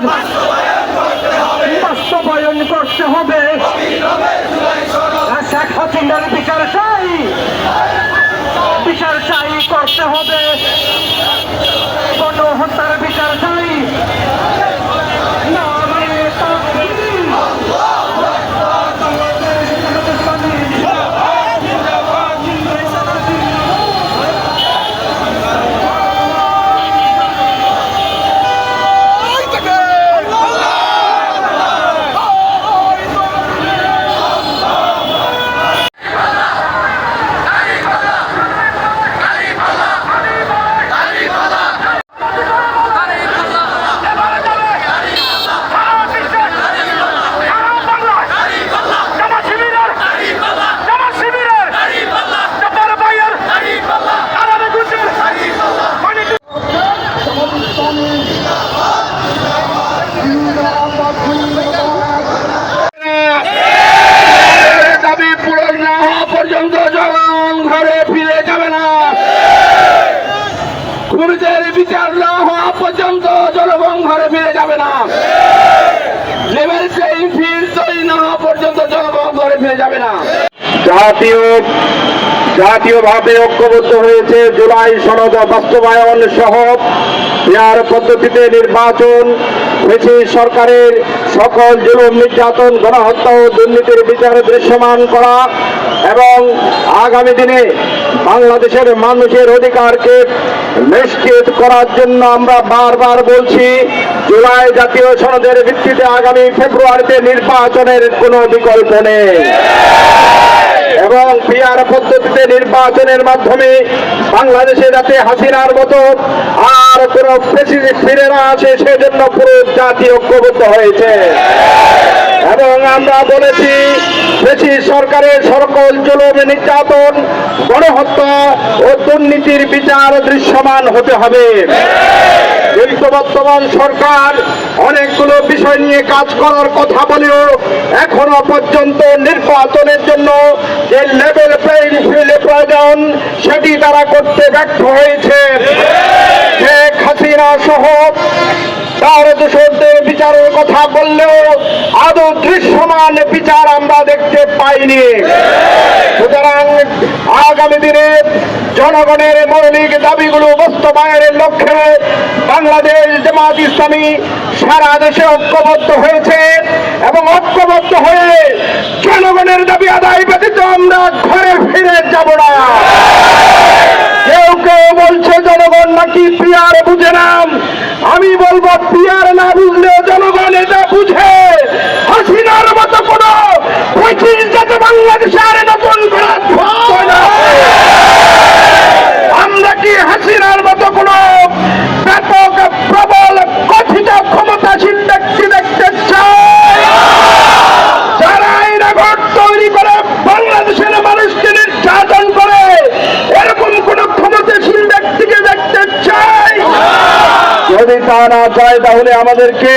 ভাষণ জাতীয়, জাতীয়ভাবে ঐক্যবদ্ধ হয়েছে জুলাই সনদ বাস্তবায়ন সহ পেয়ার পদ্ধতিতে নির্বাচন হয়েছে সরকারের সকল জুলুম, নির্যাতন, গণহত্যা ও দুর্নীতির বিচারে দৃশ্যমান করা এবং আগামী দিনে বাংলাদেশের মানুষের অধিকারকে নিশ্চিত করার জন্য আমরা বারবার বলছি জুলাই জাতীয় সনদের ভিত্তিতে আগামী ফেব্রুয়ারিতে নির্বাচনের কোনো বিকল্প নেই। এবং পিয়ার পদ্ধতিতে নির্বাচনের মাধ্যমে বাংলাদেশে যাতে হাসিনার মতো আর কোনো ফিরে না আসে, সেজন্য পুরো জাতি ঐক্যবদ্ধ হয়েছে। এবং আমরা বলেছি বেশি সরকারের সকল জুলুম, নির্যাতন, গণহত্যা ও দুর্নীতির বিচার দৃশ্যমান হতে হবে। কিন্তু বর্তমান সরকার অনেকগুলো বিষয় নিয়ে কাজ করার কথা বলেও এখনও পর্যন্ত নির্বাচনের জন্য যে লেভেল প্লেইং ফিল্ড প্রয়োজন, সেটি তারা করতে ব্যর্থ হয়েছে। শেখ হাসিনা সহ তার দোষরদের বিচারের কথা বললেও আদৌ দৃশ্যমান বিচার আমরা দেখতে পাইনি। সুতরাং আগামী দিনে জনগণের মৌলিক দাবিগুলো বাস্তবায়নের লক্ষ্যে বাংলাদেশ জামাত ইসলামী সারা দেশে ঐক্যবদ্ধ হয়েছে এবং ঐক্যবদ্ধ হয়ে জনগণের দাবি আদায় ব্যতীত আমরা ঘরে ফিরে যাব না। কেউ কেউ বলছে, জনগণ নাকি পিয়ার বুঝে না? আমি বলব, পিয়ার না বুঝলেও তা না চায় তাহলে আমাদেরকে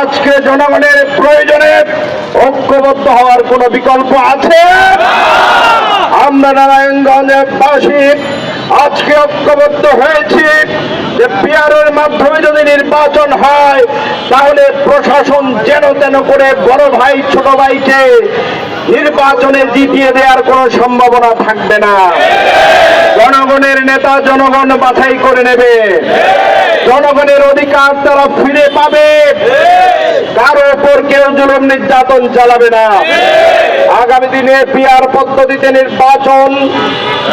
আজকে জনগণের প্রয়োজনে ঐক্যবদ্ধ হওয়ার কোনো বিকল্প আছে? আমরা নারায়ণগঞ্জের বাসী আজকে ঐক্যবদ্ধ হয়েছি যে পিয়ারের মাধ্যমে যদি নির্বাচন হয়, তাহলে প্রশাসন যেন তেন করে বড় ভাই, ছোট ভাইকে নির্বাচনে জিতিয়ে দেওয়ার কোনো সম্ভাবনা থাকবে না। জনগণের নেতা জনগণ বাছাই করে নেবে। জনগণের অধিকার তারা ফিরে পাবে। কারও ওপর কেউ জুলুম নির্যাতন চালাবে না। আগামী দিনে পিয়ার পদ্ধতিতে নির্বাচন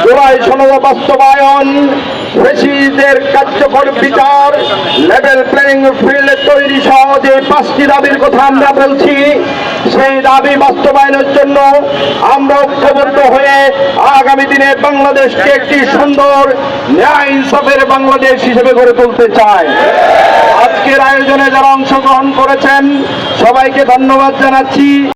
জুলাই সনদ বাস্তবায়ন ফেসিদের কার্যকর বিচার লেভেল প্লেয়িং ফিল্ড তৈরি সহ যে পাঁচটি দাবির কথা আমরা বলছি, সেই দাবি বাস্তবায়নের জন্য আমরা ঐক্যবদ্ধ হয়ে আগামী দিনে বাংলাদেশকে একটি সুন্দর ন্যায় ইনসাফের বাংলাদেশ হিসেবে গড়ে তুলতে চাই। আজকের আয়োজনে যারা অংশগ্রহণ করেছেন, সবাইকে ধন্যবাদ জানাচ্ছি।